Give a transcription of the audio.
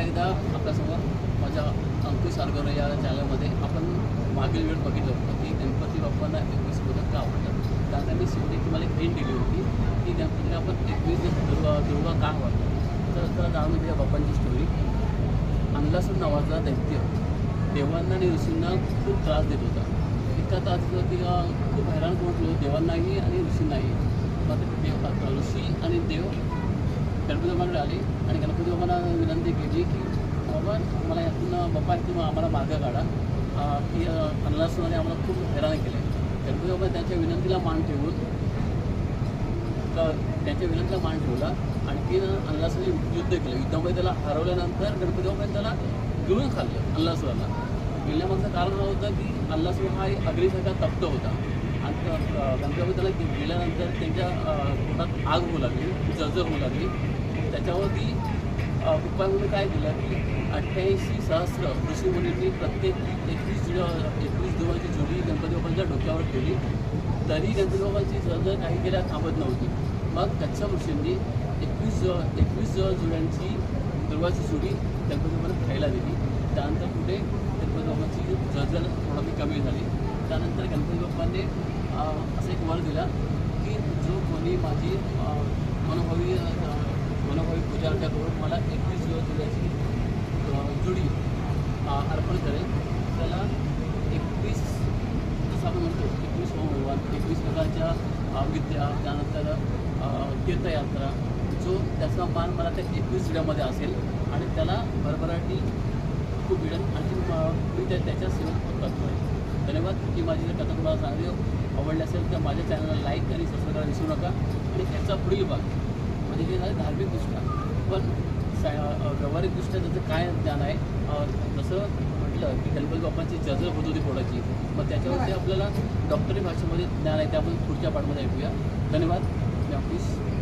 पुन्हा एकदा आपल्यासमोर माझ्या अंकुश सारगर या चॅनलमध्ये आपण मागील वेळ बघितलं होतं की गणपती बाप्पांना एकवीस मोदक का आवडतात? त्यानंतर मी शेवटी तुम्हाला एक हिंट दिली होती की गणपतीला आपण एकवीस दुर्गा दुर्गा का आवडतो तर तर जाणून घेऊया बाप्पांची स्टोरी अंधासूर नावाचा दैत्य देवांना आणि ऋषींना खूप त्रास देत होता. इतका त्रास देत होता की खूप हैराण करून होतो देवांनाही आणि ऋषींनाही. मग देव ऋषी आणि देव गणपती बाबांकडे आले आणि गणपती बाबांना विनंती केली की बाबा मला यातून बाप्पा यातून आम्हाला मार्ग काढा. की अन्नासनाने आम्हाला खूप हैराण केले. गणपती बाबा त्यांच्या विनंतीला मान ठेवून तर त्यांच्या विनंतीला मान ठेवला आणखी अन्नासुराने युद्ध केलं. युद्धामध्ये त्याला हरवल्यानंतर गणपती बाबाने त्याला गिळून खाल्लं अन्नासुराला गिळण्यामागचं कारण असं होतं की अल्लास हा एक तप्त होता. आणि गणपती बाबा त्याला गेल्यानंतर गिळल्यानंतर त्यांच्या पोटात आग होऊ लागली जळजळ होऊ लागली. त्याच्यावरती अं, काय केलं की अठ्ठ्याऐंशी सहस्र ऋषीमुनींनी प्रत्येक एकवीस जुड्या एकवीस देवाची जोडी गणपती बाबांच्या डोक्यावर ठेवली. तरी गणपती बाबांची जर काही केल्या थांबत नव्हती. मग कच्छम ऋषींनी एकवीस एकवीस जुड्यांची दुर्वाची जोडी गणपती बाबांना खायला दिली. त्यानंतर पुढे गणपती बाबांची जळजळ थोडी कमी झाली. त्यानंतर गणपती बाप्पांनी असा एक वर दिला की जो कोणी माझी त्यांच्याकडून मला एकवीस जुड्याची जोडी अर्पण करेल. त्याला एकवीस जसं आपण म्हणतो एकवीस होमहवन एकवीस प्रकारच्या विद्या त्यानंतर तीर्थयात्रा. जो त्याचा मान मला त्या एकवीस जिल्ह्यामध्ये असेल आणि त्याला भरभराटी खूप मिळेल आणि मी त्या त्याच्या सेवेत करतो आहे. धन्यवाद. ही माझी जर कथा तुम्हाला चांगली आवडली असेल तर माझ्या चॅनलला लाईक आणि सबस्क्राईब करायला विसरू नका. आणि त्याचा पुढील भाग म्हणजे हे झालं धार्मिकदृष्ट्या पण सा व्यावहारिकदृष्ट्या त्याचं काय ज्ञान आहे? जसं म्हटलं की गणपती बाप्पांची जजर होत होती पोटाची मग त्याच्यावरती आपल्याला डॉक्टरी भाषेमध्ये ज्ञान आहे ते आपण पुढच्या पाठमध्ये ऐकूया. धन्यवाद.